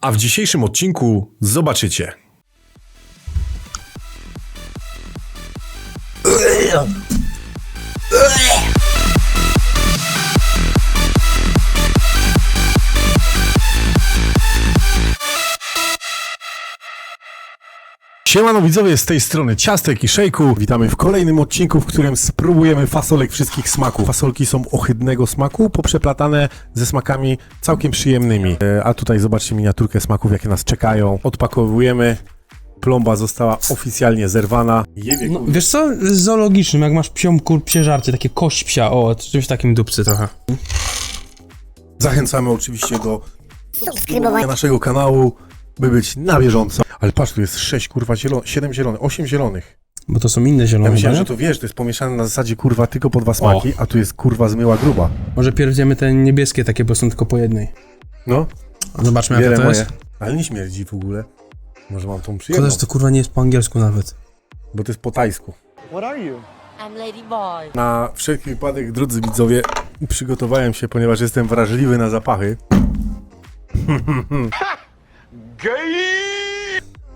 A w dzisiejszym odcinku zobaczycie. Siemano widzowie, z tej strony Ciastek i Szejku. Witamy w kolejnym odcinku, w którym spróbujemy fasolek wszystkich smaków. Fasolki są ohydnego smaku, poprzeplatane ze smakami całkiem przyjemnymi. E, A tutaj zobaczcie miniaturkę smaków, jakie nas czekają. Odpakowujemy. Plomba została oficjalnie zerwana. Jebie, No, wiesz co, z zoologicznym, jak masz psią kur, psie żarcie, takie kość psia, o, czymś takim dupcy trochę. Zachęcamy oczywiście do subskrybowania naszego kanału, by być na bieżąco. Ale patrz, tu jest 6 kurwa zielonych, 7 zielonych, 8 zielonych. Bo to są inne Ja zielone, myślałem, nie? że to wiesz, to jest pomieszane na zasadzie kurwa tylko po dwa smaki, a tu jest kurwa zmyła gruba. Może pierdziemy te niebieskie takie, bo są tylko po jednej. No, Zobaczmy jak to moje. jest. Ale nie śmierdzi w ogóle. Może mam tą Szkoda, przyjemność, że to kurwa nie jest po angielsku nawet. bo to jest po tajsku. What are you? I'm Lady Boy. Na wszelki wypadek, drodzy widzowie, przygotowałem się, ponieważ jestem wrażliwy na zapachy.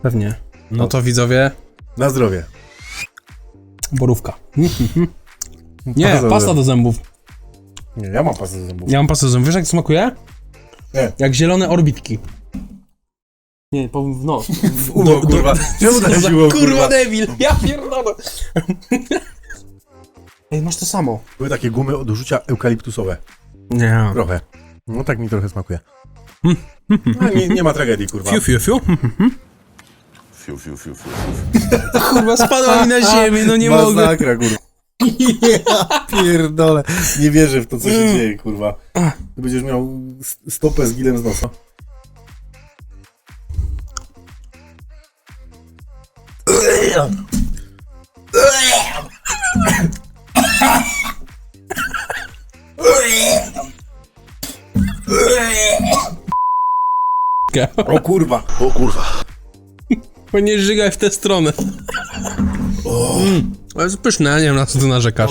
Pewnie. No to widzowie, Na zdrowie. borówka. Nie, Pasta do pasta zębów. do zębów. Nie, ja mam pastę do zębów. Ja mam pastę do zębów. Wiesz jak to smakuje? Nie. Jak zielone orbitki. Nie, powiem w nos. W ucho, kurwa. Czemu Co dałeś za kurwa kurwa? debil, ja pierdolę. Ej, masz to samo. Były takie gumy od użycia eukaliptusowe. Nie. Trochę. No tak mi trochę smakuje. No, nie, nie ma tragedii, kurwa. Fiu, fiu, fiu. fiu, fiu, fiu, fiu. Kurwa, spadła mi na ziemię, no nie mogę. Masakra, kurwa. Ja pierdolę. Nie wierzę w to, co się dzieje, kurwa. Ty będziesz miał s- stopę z gilem z nosa. O kurwa. O kurwa. Bo nie żygaj w tę stronę. Mm, ale jest pyszne, ja nie wiem na co ty narzekasz.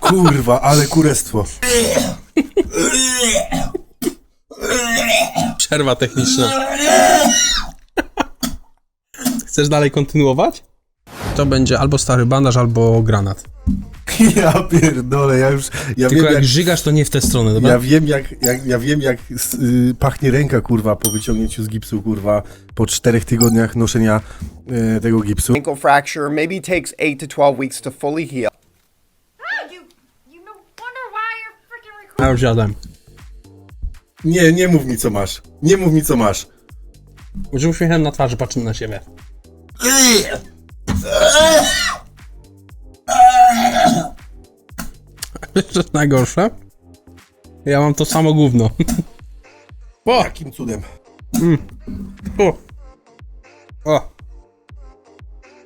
Kurwa, ale kurestwo. Przerwa techniczna. Chcesz dalej kontynuować? To będzie albo stary bandaż, albo granat. Ja pierdolę, ja już, ja Tylko wiem jak jak, żygasz, to nie w tę stronę, dobra? ja wiem jak, jak, ja wiem jak y, pachnie ręka, kurwa, po wyciągnięciu z gipsu, kurwa, po czterech tygodniach noszenia y, tego gipsu. Ankle fracture maybe takes 8 to 12 weeks to fully heal. You, you wonder why you're freaking recording. Ja już jadłem. Nie, nie mów mi co masz. Nie mów mi co masz. Że uśmiechem na twarzy patrzymy na siebie. Wiesz, co jest najgorsze? Ja mam to samo gówno. O, Jakim cudem? o. O.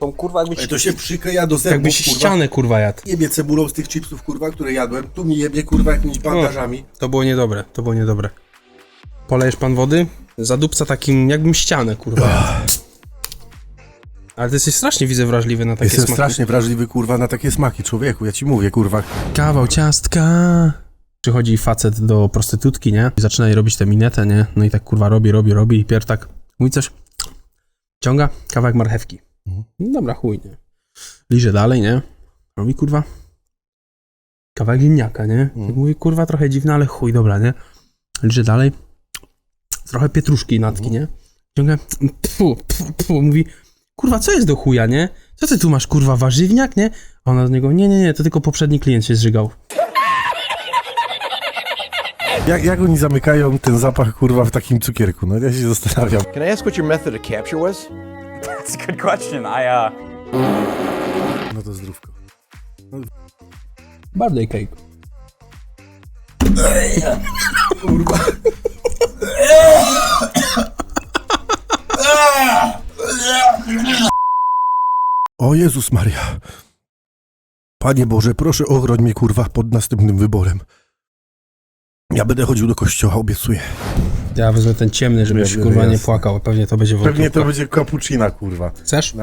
Tą kurwa jakbyś, Ej, to się przykleja do zębów, jakbyś kurwa. ścianę kurwa jadł. Jebie cebulą z tych chipsów, kurwa, które jadłem. Tu mi jebie, kurwa, jakimiś bandażami. To było niedobre, to było niedobre. Polejesz pan wody? Zadupca takim, jakbym ścianę, kurwa. jadł. Ale ty jesteś strasznie, widzę, wrażliwy na takie Jestem smaki. strasznie wrażliwy, kurwa, na takie smaki, człowieku. Ja ci mówię, kurwa. Kawał ciastka. Przychodzi facet do prostytutki, nie? I zaczyna jej robić tę minetę, nie? No i tak, kurwa, robi, robi, robi i pier tak mówi coś, ciąga kawałek marchewki. No dobra, chuj, nie? Liże dalej, nie? Robi, kurwa, kawałek ziemniaka, nie? Tak mówi, kurwa, trochę dziwne, ale chuj, dobra, nie? Liże dalej, trochę pietruszki natki, nie? Ciąga, pfu, pfu, pfu, mówi, kurwa, co jest do chuja, nie? Co ty tu masz, kurwa, warzywniak, nie? A ona do niego, nie, nie, nie, to tylko poprzedni klient się zżygał. Jak, jak oni zamykają ten zapach, kurwa, w takim cukierku? No ja się zastanawiam. Can I ask what your method of capture was? That's a good question. I uh No to zdrówko. Birthday cake. O Jezus Maria. Panie Boże, proszę ochroń mnie, kurwa, pod następnym wyborem. Ja będę chodził do kościoła, obiecuję. Ja wezmę ten ciemny, żebyś kurwa nie płakał. Pewnie to będzie Pewnie to będzie cappuccina, kurwa. Chcesz?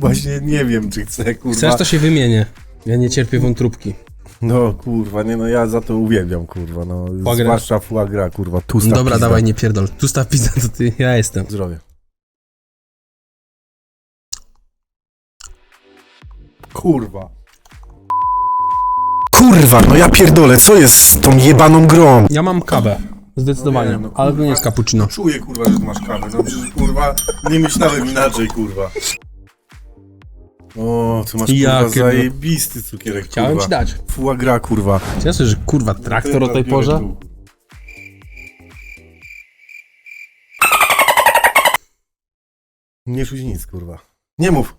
Właśnie nie wiem, czy chcę, kurwa. Chcesz, to się wymienię. Ja nie cierpię wątróbki. No kurwa, nie no ja za to uwielbiam kurwa, no. Foie gras. Zwłaszcza foie gras, kurwa, tusta Dobra, pizda. dawaj, nie pierdol. Tu staw pizza, to ty, ja jestem. Zdrowie. Kurwa. Kurwa, no ja pierdolę, co jest z tą jebaną grą? Ja mam kawę. Zdecydowanie. Nie, no, ale to kurwa. nie jest cappuccino. Czuję kurwa, że tu masz kawę, no przecież kurwa, nie myślałem inaczej kurwa. O, tu masz kurwa Jakie no. zajebisty cukierek, Chciałem kurwa. ci dać. Foie gras, kurwa. Cieszę, że kurwa traktor o tej Biorę porze. tu. Nie czuć nic, kurwa. Nie mów.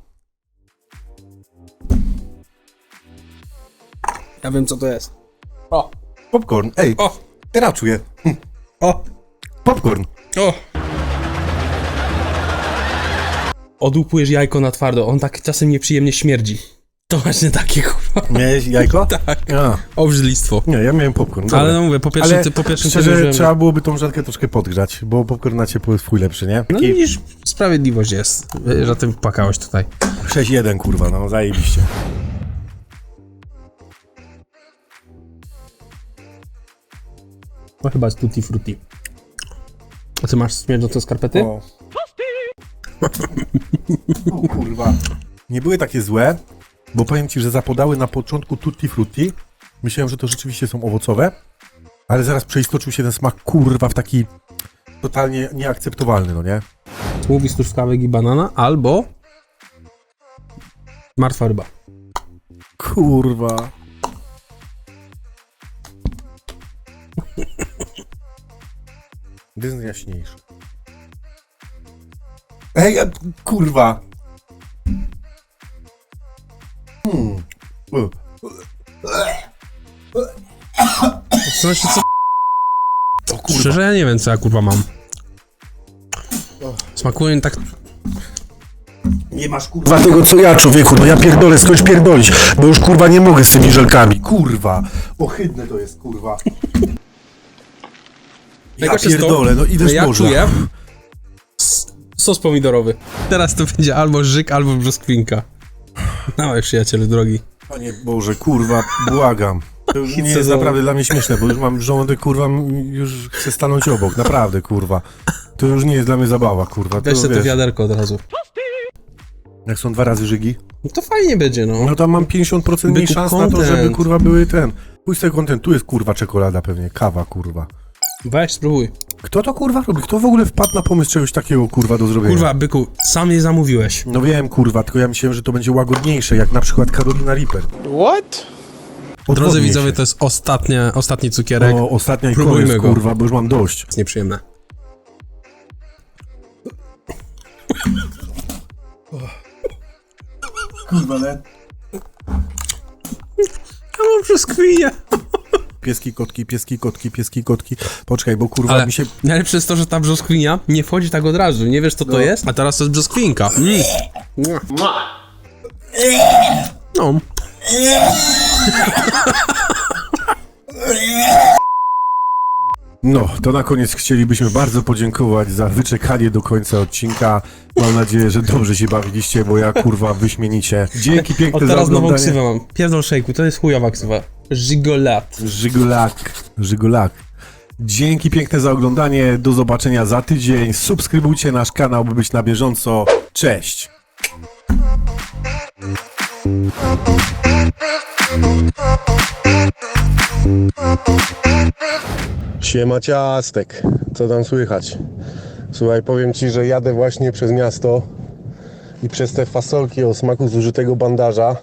Ja wiem co to jest. O, Popcorn, ej, o, teraz czuję. Hm, o, Popcorn. o. Odłupujesz jajko na twardo, on tak czasem nieprzyjemnie śmierdzi. To właśnie takie kurwa. Miałeś jajko? Tak. A, Obrzydlistwo. nie, ja miałem popcorn. Dobra. Ale no mówię, po pierwszym, Ale ty, po pierwszym szczerze, tym, trzeba byłoby tą żarkę troszkę podgrzać, bo popcorn na ciepło jest twój lepszy, nie? No Taki widzisz, sprawiedliwość jest, że ty płakałeś tutaj. 6-1, kurwa, no zajebiście. No chyba jest tutti frutti. A ty masz śmierdzące skarpety? O. o kurwa. Nie były takie złe, bo powiem ci, że zapodały na początku tutti frutti. Myślałem, że to rzeczywiście są owocowe, ale zaraz przeistoczył się ten smak kurwa w taki totalnie nieakceptowalny, no nie? Mówi truskawek i banana, albo martwa ryba. Kurwa. Gdy jest jaśniejszy. Ej, a, kurwa. Hmm. W sensie co? Szczerze ja nie wiem co ja kurwa mam. Smakuje mi tak... Nie masz kurwa tego co ja człowieku, no ja pierdolę skądś pierdolić, bo już kurwa nie mogę z tymi żelkami. Kurwa, ohydne to jest kurwa. Ja Najgorsze to, pierdolę, no idę z ja morza. czuję sos pomidorowy. Teraz to będzie albo żyk, albo brzoskwinka. Dawaj przyjacielu drogi. Panie Boże, kurwa, błagam. To już nie jest naprawdę dla mnie śmieszne, bo już mam żołądek, kurwa, już chcę stanąć obok, naprawdę, kurwa. To już nie jest dla mnie zabawa, kurwa. Weź sobie to wiaderko od razu. jak są dwa razy żygi, No to fajnie będzie, no. no to mam 50% mniej szans na to, żeby, kurwa, były ten. Pójdź sobie content, tu jest, kurwa, czekolada pewnie, kawa, kurwa. Weź, spróbuj. Kto to, kurwa, robi? Kto w ogóle wpadł na pomysł czegoś takiego, kurwa, do zrobienia? Kurwa, byku, sam je zamówiłeś. No wiem, kurwa, tylko ja myślałem, że to będzie łagodniejsze, jak na przykład Carolina Reaper. What? Drodzy widzowie, to jest ostatnia, ostatni cukierek. O, ostatnia i Próbujmy koniec, go. kurwa, bo już mam dość. jest nieprzyjemne. Kurwa, ale... Ja mam brzoskwinię. Pieski, kotki, pieski, kotki, pieski, kotki. Poczekaj, bo kurwa Ale mi się... najlepsze jest to, że ta brzoskwinia nie wchodzi tak od razu. Nie wiesz, co to jest? A teraz to jest brzoskwinka. Mm. No. No, to na koniec chcielibyśmy bardzo podziękować za wyczekanie do końca odcinka. Mam nadzieję, że dobrze się bawiliście, bo ja kurwa wyśmienicie. Dzięki piękne Od za teraz nową oglądanie. ksywę mam. Pierdol szejku, to jest chujowa ksywa. Żygolat. Żygulak, żygulak. Dzięki piękne za oglądanie. Do zobaczenia za tydzień. Subskrybujcie nasz kanał, by być na bieżąco. Cześć! Siema ciastek, co tam słychać? Słuchaj, powiem Ci, że jadę właśnie przez miasto i przez te fasolki o smaku zużytego bandaża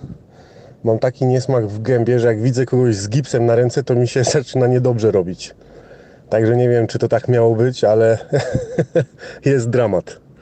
mam taki niesmak w gębie, że jak widzę kogoś z gipsem na ręce, to mi się zaczyna niedobrze robić. Także nie wiem, czy to tak miało być, ale jest dramat.